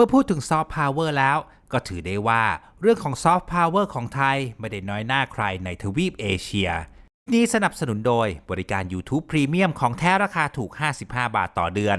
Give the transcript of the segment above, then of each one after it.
มื่อพูดถึงซอฟต์พาวเวอร์แล้ว ก็ถือได้ว่าเรื่องของซอฟต์พาวเวอร์ของไทยไม่ได้น้อยหน้าใครในทวีปเอเชีย นี้สนับสนุนโดยบริการ YouTube Premium ของแท้ราคาถูก 55 บาทต่อเดือน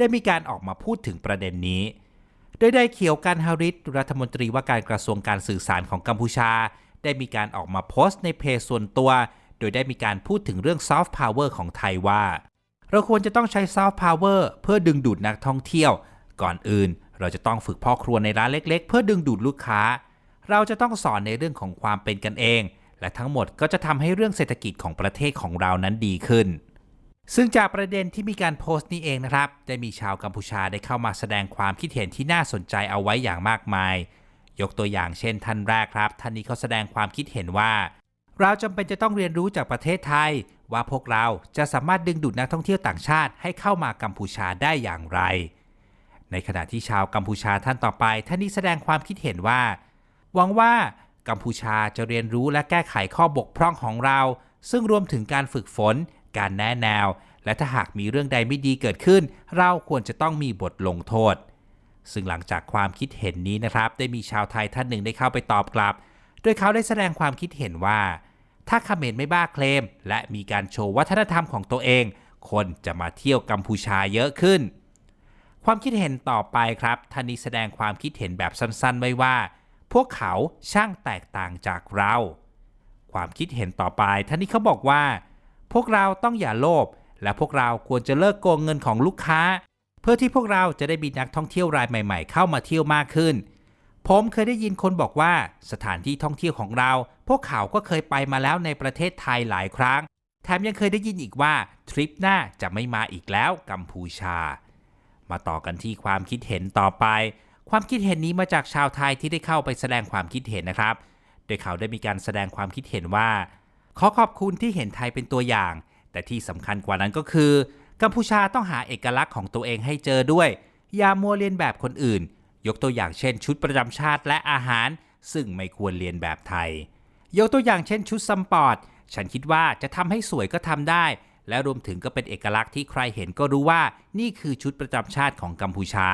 ได้มีการออกมาพูดถึงประเด็นนี้ โดยได้เขียวกันฮาริสรัฐมนตรีว่าการกระทรวงการสื่อสารของกัมพูชา ได้มีการออกมาโพสต์ในเพจส่วนตัว โดยได้มีการพูดถึงเรื่องซอฟต์พาวเวอร์ของไทยว่า เราควรจะต้องใช้ซอฟต์พาวเวอร์เพื่อดึงดูดนักท่องเที่ยว ก่อนอื่น เราจะต้องฝึกพ่อครัวในร้านเล็ก ๆ เพื่อดึงดูดลูกค้า เราจะต้องสอนในเรื่องของความเป็นกันเอง และทั้งหมดก็จะทำให้เรื่องเศรษฐกิจของประเทศของเรานั้นดีขึ้น ซึ่งจากประเด็นที่มีการโพสต์นี้เองนะครับ ได้มีชาวกัมพูชาได้เข้ามาแสดงความคิดเห็นที่น่าสนใจเอาไว้อย่างมากมาย ยกตัวอย่างเช่นท่านแรกครับ ท่านนี้เขาแสดงความคิดเห็นว่า เราจำเป็นจะต้องเรียนรู้จากประเทศไทย ว่าพวกเราจะสามารถดึงดูดนักท่องเที่ยวต่างชาติให้เข้ามากัมพูชาได้อย่างไร ในขณะที่ชาวกัมพูชาท่านต่อไป ท่านนี้แสดงความคิดเห็นว่า หวังว่ากัมพูชาจะเรียนรู้และแก้ไขข้อบกพร่องของเรา ซึ่งรวมถึงการฝึกฝน การแนะแนว และถ้าหากมีเรื่องใดไม่ดีเกิดขึ้น เราควรจะต้องมีบทลงโทษ ซึ่งหลังจากความคิดเห็นนี้นะครับ ได้มีชาวไทยท่านหนึ่งได้เข้าไปตอบกลับ โดยเขาได้แสดงความคิดเห็นว่า ถ้าเขมรไม่บ้าเคลม และมีการโชว์วัฒนธรรมของตัวเอง คนจะมาเที่ยวกัมพูชาเยอะขึ้น ความคิดเห็นต่อไปครับท่านนี้แสดงความคิดเห็นแบบสั้นๆ ไว้ว่า พวกเขาช่างแตกต่างจากเรา ความคิดเห็นต่อไปท่านนี้เขาบอกว่า พวกเราต้องอย่าโลภและพวกเราควรจะเลิกโกงเงินของลูกค้า เพื่อที่พวกเราจะได้มีนักท่องเที่ยวรายใหม่ ๆ เข้ามาเที่ยวมากขึ้น ผมเคยได้ยินคนบอกว่าสถานที่ท่องเที่ยวของเรา พวกเขาก็เคยไปมาแล้วในประเทศไทยหลายครั้ง แถมยังเคยได้ยินอีกว่าทริปหน้าจะไม่มาอีกแล้วกัมพูชา มาต่อกันที่ความคิดเห็นต่อไป ความคิดเห็นนี้มาจากชาวไทยที่ได้เข้าไปแสดงความคิดเห็นนะครับ โดยเขาได้มีการแสดงความคิดเห็นว่า ขอขอบคุณที่เห็นไทยเป็นตัวอย่าง แต่ที่สำคัญกว่านั้นก็คือ กัมพูชาต้องหาเอกลักษณ์ของตัวเองให้เจอด้วย อย่ามัวเลียนแบบคนอื่น ยกตัวอย่างเช่น ชุดประจำชาติและอาหาร ซึ่งไม่ควรเรียนแบบไทย ยกตัวอย่างเช่น ชุดซัมปอร์ตฉันคิดว่าจะทำให้สวยก็ทำได้ และรวมถึงก็เป็นเอกลักษณ์ที่ใครเห็นก็รู้ว่านี่คือชุดประจำชาติของกัมพูชา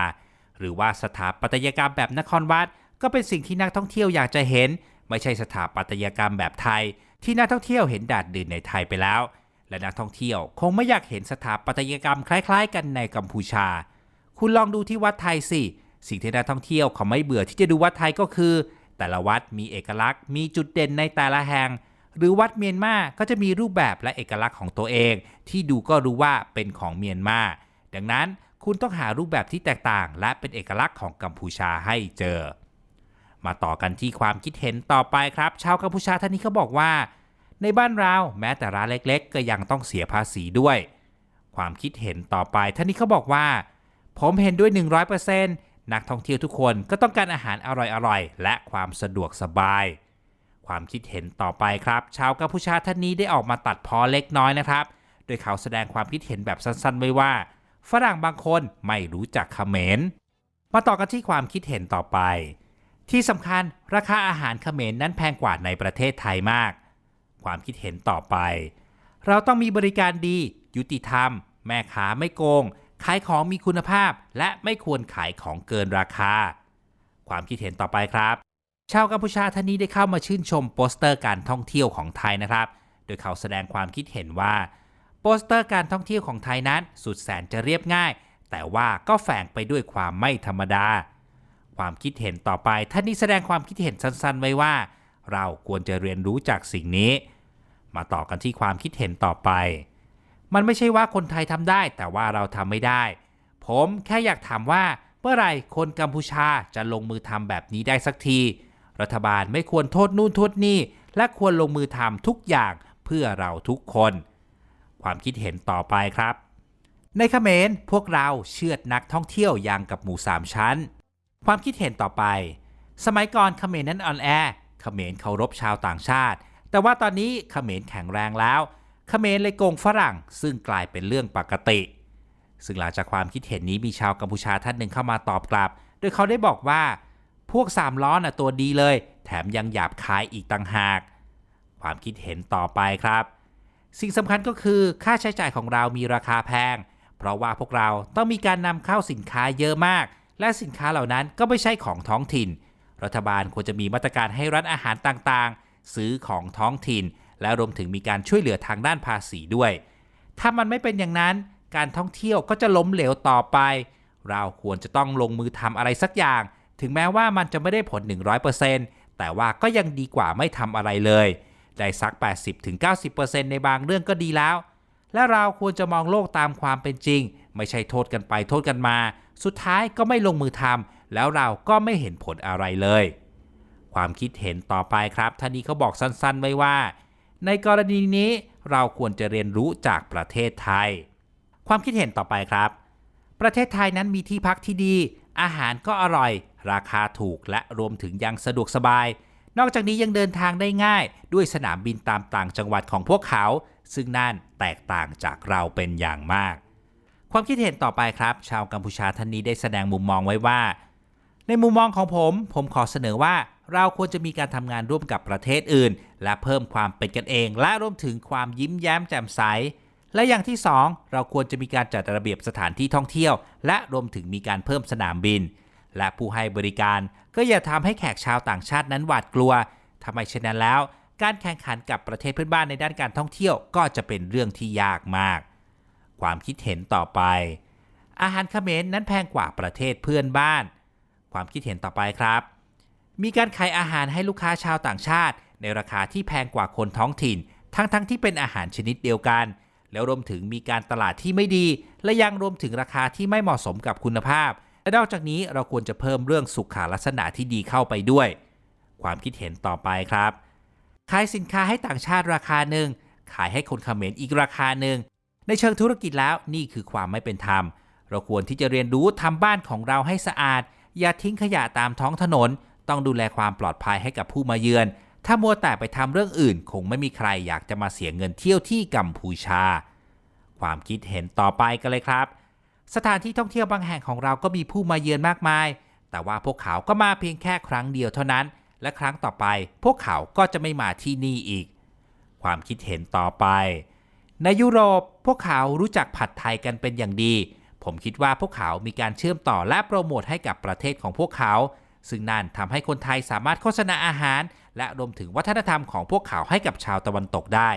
หรือว่าสถาปัตยกรรมแบบนครวัด ก็เป็นสิ่งที่นักท่องเที่ยวอยากจะเห็น ไม่ใช่สถาปัตยกรรมแบบไทย ที่นักท่องเที่ยวเห็นดาดดื่นในไทยไปแล้ว และนักท่องเที่ยวคงไม่อยากเห็นสถาปัตยกรรมคล้าย ๆ กันในกัมพูชา คุณลองดูที่วัดไทยสิ สิ่งที่นักท่องเที่ยวเขาไม่เบื่อที่จะดูวัดไทยก็คือ แต่ละวัดมีเอกลักษณ์ มีจุดเด่นในแต่ละแห่ง หรือวัดเมียนมาก็จะมีรูปแบบและเอกลักษณ์ของตัวเอง ที่ดูก็รู้ว่าเป็นของเมียนมาดังนั้นคุณต้องหารูปแบบที่แตกต่าง และเป็นเอกลักษณ์ของกัมพูชาให้เจอ มาต่อกันที่ความคิดเห็นต่อไปครับ ชาวกัมพูชาท่านนี้เขาบอกว่า ในบ้านเราแม้แต่ร้านเล็กๆ ก็ยังต้องเสียภาษีด้วย ความคิดเห็นต่อไปท่านนี้เขาบอกว่า ผมเห็นด้วย 100%นักท่องเที่ยวทุกคนก็ต้องการอาหารอร่อยๆ และความสะดวกสบาย ความคิดเห็นต่อไปครับ ชาวกัมพูชาท่านนี้ได้ออกมาตัดพ้อเล็กน้อยนะครับ โดยเขาแสดงความคิดเห็นแบบสั้นๆ ไว้ว่า ฝรั่งบางคนไม่รู้จักเขมร มาต่อกันที่ความคิดเห็นต่อไป ที่สำคัญราคาอาหารเขมรนั้นแพงกว่าในประเทศไทยมาก ความคิดเห็นต่อไป เราต้องมีบริการดี ยุติธรรม แม่ค้าไม่โกง ขายของมีคุณภาพ และไม่ควรขายของเกินราคา ความคิดเห็นต่อไปครับ ชาวกัมพูชาท่านนี้ได้เข้ามาชื่นชมโปสเตอร์การท่องเที่ยวของไทยนะครับ โดยเขาแสดงความคิดเห็นว่าโปสเตอร์การท่องเที่ยวของไทยนั้น สุดแสนจะเรียบง่าย แต่ว่าก็แฝงไปด้วยความไม่ธรรมดา ความคิดเห็นต่อไป ท่านนี้แสดงความคิดเห็นสั้นๆ ไว้ว่า เราควรจะเรียนรู้จากสิ่งนี้ มาต่อกันที่ความคิดเห็นต่อไป มันไม่ใช่ว่าคนไทยทำได้ แต่ว่าเราทำไม่ได้ ผมแค่อยากถามว่าเมื่อไรคนกัมพูชาจะลงมือทำแบบนี้ได้สักที รัฐบาลไม่ควรโทษนู่นโทษนี่ และควรลงมือทำทุกอย่างเพื่อเราทุกคน ความคิดเห็นต่อไปครับในเขมรพวกเราเชือดนักท่องเที่ยวอย่างกับหมูสามชั้น ความคิดเห็นต่อไป สมัยก่อนเขมรนั้นอ่อนแอเขมรเคารพชาวต่างชาติ แต่ว่าตอนนี้เขมรแข็งแรงแล้วเขมรเลยโกงฝรั่ง ซึ่งกลายเป็นเรื่องปกติ ซึ่งหลังจากความคิดเห็นนี้มีชาวกัมพูชาท่านหนึ่งเข้ามาตอบกลับ โดยเขาได้บอกว่า พวกสามล้อน่ะตัวดีเลย แถมยังหยาบคายอีกต่างหาก ความคิดเห็นต่อไปครับ สิ่งสำคัญก็คือค่าใช้จ่ายของเรามีราคาแพง เพราะว่าพวกเราต้องมีการนำเข้าสินค้าเยอะมาก และสินค้าเหล่านั้นก็ไม่ใช่ของท้องถิ่น รัฐบาลควรจะมีมาตรการให้ร้านอาหารต่างๆ ซื้อของท้องถิ่น และรวมถึงมีการช่วยเหลือทางด้านภาษีด้วย ถ้ามันไม่เป็นอย่างนั้น การท่องเที่ยวก็จะล้มเหลวต่อไป เราควรจะต้องลงมือทำอะไรสักอย่าง ถึงแม้ว่ามันจะไม่ได้ผล 100%แต่ว่าก็ยังดีกว่าไม่ทำอะไรเลย ได้สัก 80-90%ในบางเรื่องก็ดีแล้ว และเราควรจะมองโลกตามความเป็นจริง ไม่ใช่โทษกันไปโทษกันมา สุดท้ายก็ไม่ลงมือทำแล้วเราก็ไม่เห็นผลอะไรเลย ความคิดเห็นต่อไปครับท่านนี้เขาบอกสั้นๆไว้ว่า ในกรณีนี้เราควรจะเรียนรู้จากประเทศไทย ความคิดเห็นต่อไปครับ ประเทศไทยนั้นมีที่พักที่ดี อาหารก็อร่อย ราคาถูกและรวมถึงยังสะดวกสบาย นอกจากนี้ยังเดินทางได้ง่าย ด้วยสนามบินตามต่างจังหวัดของพวกเขา ซึ่งนั่นแตกต่างจากเราเป็นอย่างมาก ความคิดเห็นต่อไปครับ ชาวกัมพูชาท่านนี้ได้แสดงมุมมองไว้ว่า ในมุมมองของผม ผมขอเสนอว่าเราควรจะมีการทำงานร่วมกับประเทศอื่น และเพิ่มความเป็นกันเอง และรวมถึงความยิ้มแย้มแจ่มใส และอย่างที่ 2 เราควรจะมีการจัดระเบียบสถานที่ท่องเที่ยว และรวมถึงมีการเพิ่มสนามบิน และผู้ให้บริการก็อย่าทำให้แขกชาวต่างชาตินั้นหวาดกลัวทำไมเช่นนั้นแล้ว การแข่งขันกับประเทศเพื่อนบ้านในด้านการท่องเที่ยวก็จะเป็นเรื่องที่ยากมาก ความคิดเห็นต่อไป อาหารเขมรนั้นแพงกว่าประเทศเพื่อนบ้าน ความคิดเห็นต่อไปครับ มีการขายอาหารให้ลูกค้าชาวต่างชาติ ในราคาที่แพงกว่าคนท้องถิ่น ทั้งๆทที่เป็นอาหารชนิดเดียวกัน แล้วรวมถึงมีการตลาดที่ไม่ดี และยังรวมถึงราคาที่ไม่เหมาะสมกับคุณภาพและนอกจากนี้เราควรจะเพิ่มเรื่องสุขลักษณะที่ดีเข้าไปด้วย ความคิดเห็นต่อไปครับ ขายสินค้าให้ต่างชาติราคาหนึ่งขายให้คนเขมรอีกราคาหนึ่ง ในเชิงธุรกิจแล้วนี่คือความไม่เป็นธรรม เราควรที่จะเรียนรู้ทำบ้านของเราให้สะอาด อย่าทิ้งขยะตามท้องถนน ต้องดูแลความปลอดภัยให้กับผู้มาเยือน ถ้ามัวแต่ไปทำเรื่องอื่น คงไม่มีใครอยากจะมาเสียเงินเที่ยวที่กัมพูชา ความคิดเห็นต่อไปกันเลยครับ สถานที่ท่องเที่ยวบางแห่งของเราก็มีผู้มาเยือนมากมาย แต่ว่าพวกเขาก็มาเพียงแค่ครั้งเดียวเท่านั้น และครั้งต่อไป พวกเขาก็จะไม่มาที่นี่อีก ความคิดเห็นต่อไป ในยุโรปพวกเขารู้จักผัดไทยกันเป็นอย่างดี ผมคิดว่าพวกเขามีการเชื่อมต่อและโปรโมทให้กับประเทศของพวกเขา ซึ่งนั่นทำให้คนไทยสามารถโฆษณาอาหาร และรวมถึงวัฒนธรรมของพวกเขาให้กับชาวตะวันตกได้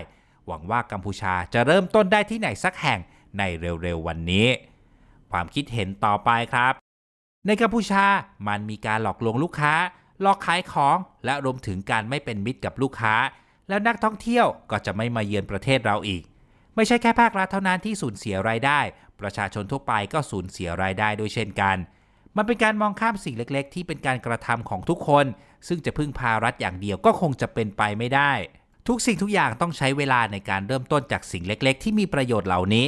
หวังว่ากัมพูชาจะเริ่มต้นได้ที่ไหนสักแห่งในเร็วๆวันนี้ ความคิดเห็นต่อไปครับ ในกัมพูชามันมีการหลอกลวงลูกค้า หลอกขายของ และรวมถึงการไม่เป็นมิตรกับลูกค้า แล้วนักท่องเที่ยวก็จะไม่มาเยือนประเทศเราอีก ไม่ใช่แค่ภาครัฐเท่านั้นที่สูญเสียรายได้ ประชาชนทั่วไปก็สูญเสียรายได้ด้วยเช่นกัน มันเป็นการมองข้ามสิ่งเล็กๆ ที่เป็นการกระทำของทุกคน ซึ่งจะพึ่งพารัฐอย่างเดียวก็คงจะเป็นไปไม่ได้ ทุกสิ่งทุกอย่างต้องใช้เวลาในการเริ่มต้นจากสิ่งเล็ก ๆ ที่มีประโยชน์เหล่านี้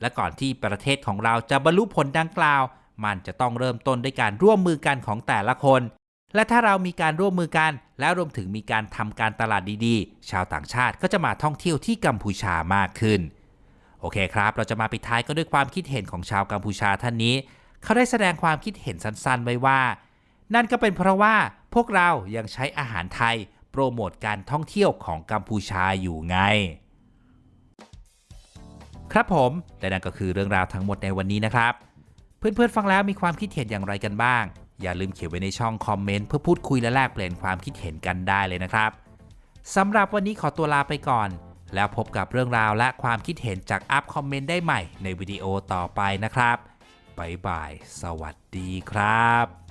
และก่อนที่ประเทศของเราจะบรรลุผลดังกล่าว มันจะต้องเริ่มต้นด้วยการร่วมมือกันของแต่ละคน และถ้าเรามีการร่วมมือกัน และรวมถึงมีการทำการตลาดดีๆ ชาวต่างชาติก็จะมาท่องเที่ยวที่กัมพูชามากขึ้น โอเคครับ เราจะมาปิดท้ายก็ด้วยความคิดเห็นของชาวกัมพูชาท่านนี้ เขาได้แสดงความคิดเห็นสั้นๆ ไว้ว่า นั่นก็เป็นเพราะว่าพวกเรายังใช้อาหารไทย โปรโมทการท่องเที่ยวของกัมพูชาอยู่ไงครับผม และนั่นก็คือเรื่องราวทั้งหมดในวันนี้นะครับ เพื่อนๆฟังแล้วมีความคิดเห็นอย่างไรกันบ้าง อย่าลืมเขียนไว้ในช่องคอมเมนต์เพื่อพูดคุยและแลกเปลี่ยนความคิดเห็นกันได้เลยนะครับสำหรับวันนี้ขอตัวลาไปก่อน แล้วพบกับเรื่องราวและความคิดเห็นจากอัพคอมเมนต์ได้ใหม่ในวิดีโอต่อไปนะครับบ๊ายบาย สวัสดีครับ